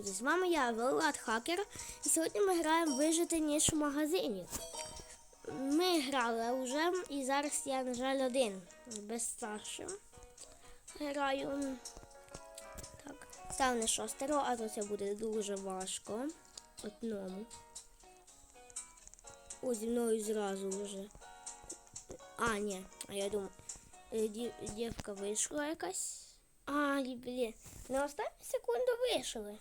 Друзі, з вами я, Велат Хакер, і сьогодні ми граємо вижити ніж в магазині. Ми грали вже, і зараз я, на жаль, один без старшим. Граю. Так, став на шостеро, а то це буде дуже важко. Одному. О, зі мною зразу вже. А, ні, а я думаю, е, дів- дівка вийшла якась. А, блін, на останню секунду вийшли.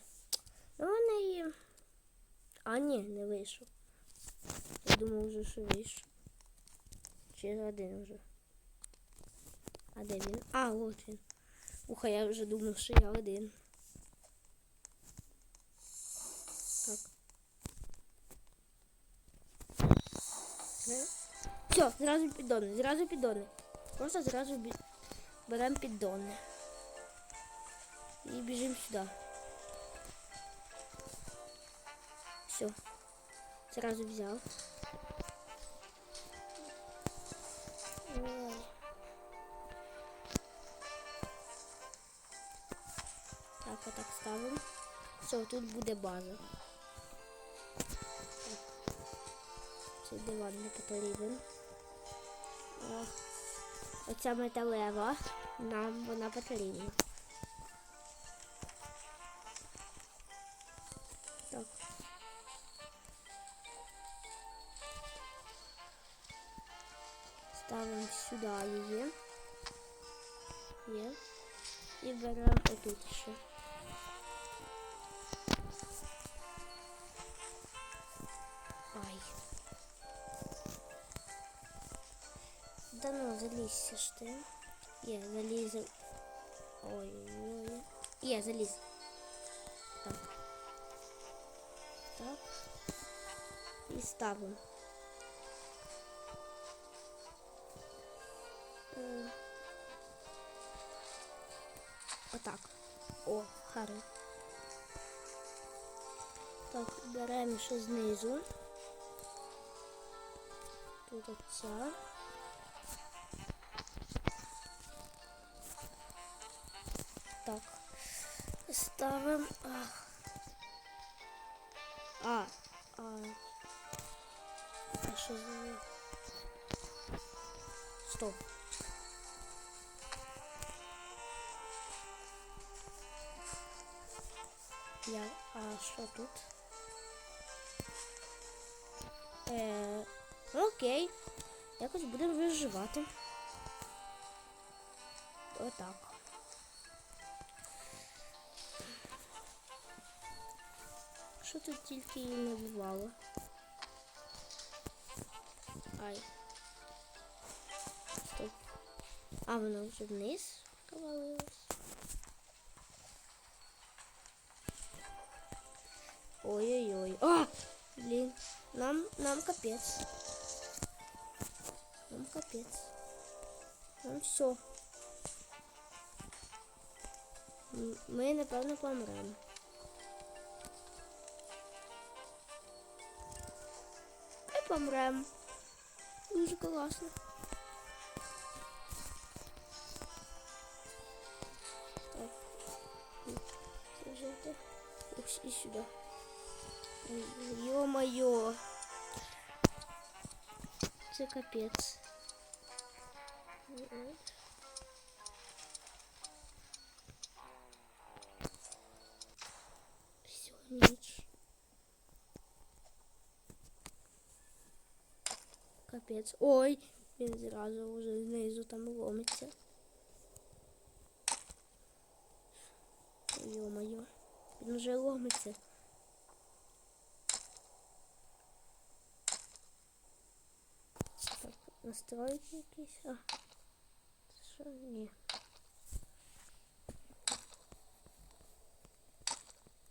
Ну, вони і... А, ні, не вийшов. Я думав вже, що вийшов. Чи один вже. А де він? А, от він. Уха, я вже думав, що я один. Так. Все, зразу піддони, зразу піддони. Просто зразу беремо піддони. І біжимо сюди. Все. Сразу взяв. Ой. Так, отак ставимо. Все, тут буде база. Так. Цей диван не потрібен. Оця металева. Нам вона потрібна. сюди її. Є. І беремо отут ще. Ай. Да ну, залізься ж ти. Є, залізем. Ой-ой-ой. Є, заліз. Так. Так. І ставимо. Отак. О, гарно. Так, беремо ще знизу. Тут оця. Так. Ставимо. А, а. А що за... Стоп. Я, а що тут? Е, окей. Якось будемо виживати. Отак. Що тут тільки її не? Ай. Стоп. А, вона вже вниз провалилась. Ой-ой-ой. А! Блин. Нам, нам капец. Нам капец. Нам все. Ми, напевно, помремо. Ми помремо. Дуже класно. Так. Ось і сюди. Ё-моё. Це капець. Все, ніч. Капець. Ой, він зразу вже знизу там ломиться. Ё-моё. Він вже ломиться. настройки якісь. А. Це Що? Ні.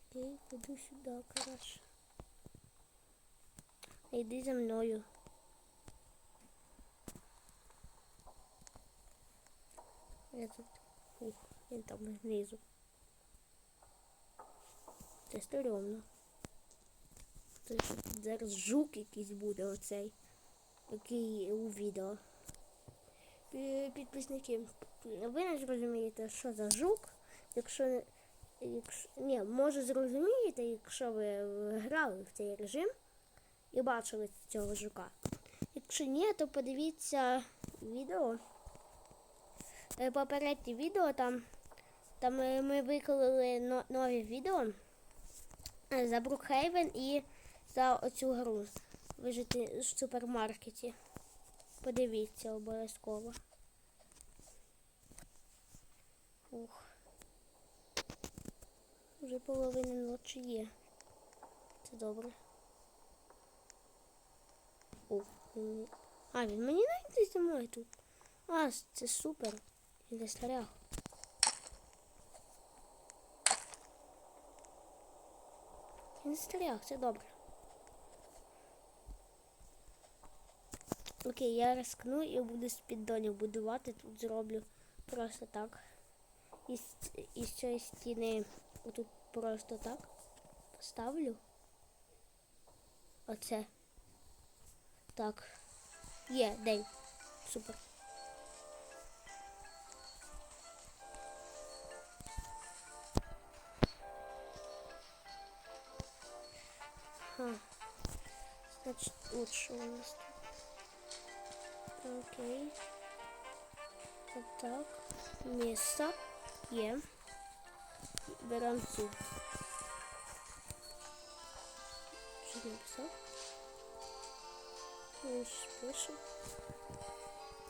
Окей, піду сюди, коротше. Йди за мною. Я тут. Ух, він там знизу. Це стрьомно. Це тут зараз жук якийсь буде оцей Який у відео. Підписники, ви не зрозумієте, що за жук, якщо не, якщо, ні, може зрозумієте, якщо ви грали в цей режим і бачили цього жука. Якщо ні, то подивіться відео. Е, Попереднє відео там, там е, ми виклали нові відео е, за Брукхейвен і за оцю гру вижити в супермаркеті. Подивіться обов'язково. Ух. Вже половина ночі є. Це добре. Ух. А, він мені навіть не зі тут. А, це супер. Він застряг. Він застряг, це добре. Окей, я рискну і буду з піддонів будувати. Тут зроблю просто так. Із, із цієї стіни отут просто так поставлю. Оце. Так. Є, день. Супер. Ха. Значит, лучше у нас тут. Окей. Так. Место. Є. Берем цю. Що написав? Він ж.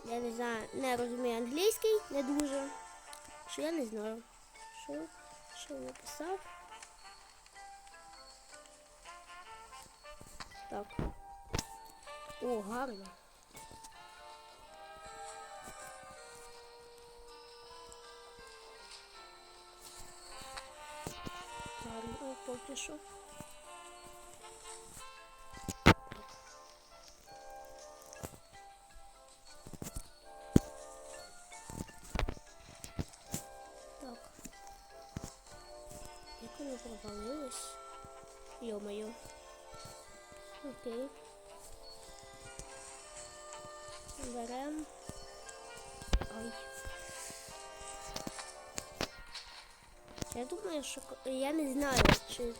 Я не знаю, не розумію англійський, не дуже. Що я не знаю. Що, що написав? Так. О, гарно. Гарно, поки. Так. Як вони провалились? Йо-моє. Окей. Берем. Ой. Я думаю, що я не знаю, чи,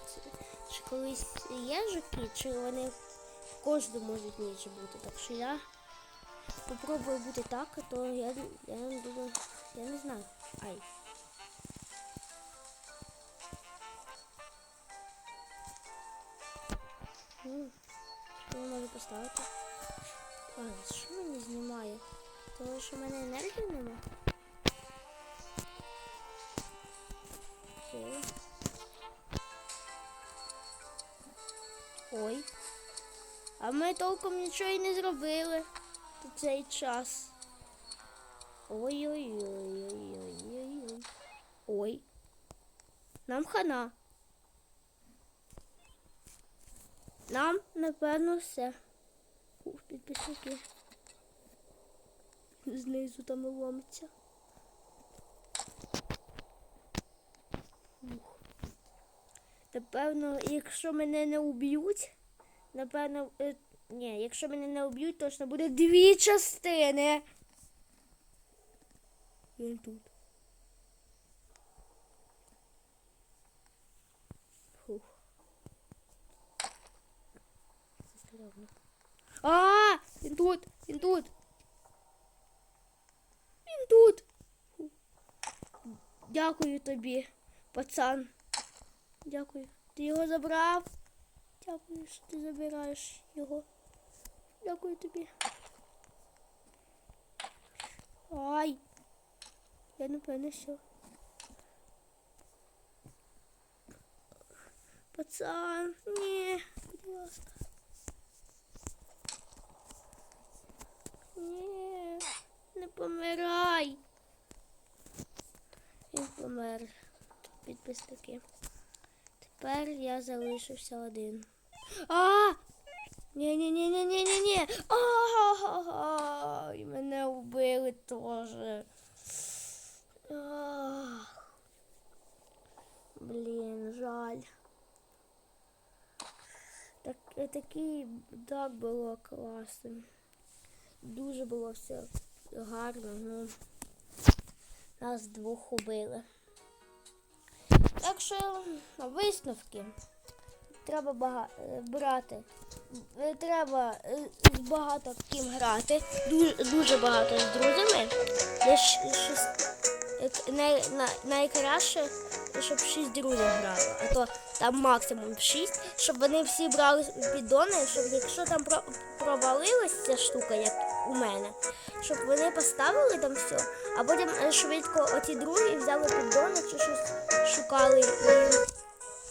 чи колись є жуки, чи вони в кожному можуть ніч бути. Так що я попробую бути так, а то я, я думаю, я не знаю. Ай. Ну, що я можу поставити? А, що мені знімає? Тому що в мене енергії нема. Окей. Ой. А ми толком нічого і не зробили за цей час. Ой-ой-ой-ой-ой-ой. Ой. Нам хана. Нам, напевно, все. Ух, підписники. Знизу там ломиться. Ух. Напевно, якщо мене не уб'ють, напевно, е, ні, якщо мене не уб'ють, точно буде дві частини. Він тут. Фух. А, він тут, він тут. Він тут. Дякую тобі, пацан. Дякую. Ти його забрав. Дякую, що ти забираєш його. Дякую тобі. Ай. Я напевно все. Пацан, ні, будь ласка. Ні, не помирай. Він помер. Підписники. Тепер я залишився один. А! ні ні ні ні ні ні ні Ай, мене вбили теж. Блін, жаль. Так, такий так було класно. Дуже було все гарно, ну нас двох убили. Так що висновки треба бага... брати. Е, Треба е, з багато ким грати, дуже, дуже багато з друзями. Десь е, най, найкраще, щоб шість друзів грало, а то там максимум шість, щоб вони всі брали піддони, щоб якщо там про, провалилась ця штука, як у мене, щоб вони поставили там все, а потім е, швидко оті другі взяли піддони чи щось шукали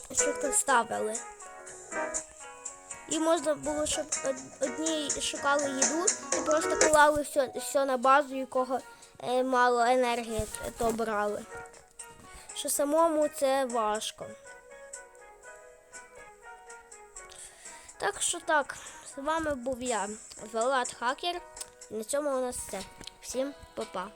і швидко ставили. І можна було, щоб одні шукали їду і просто клали все, все на базу, і кого е, мало енергії, то брали. Що самому це важко. Так що так, з вами був я, Влад Хакер. На цьому у нас все. Всім па-па.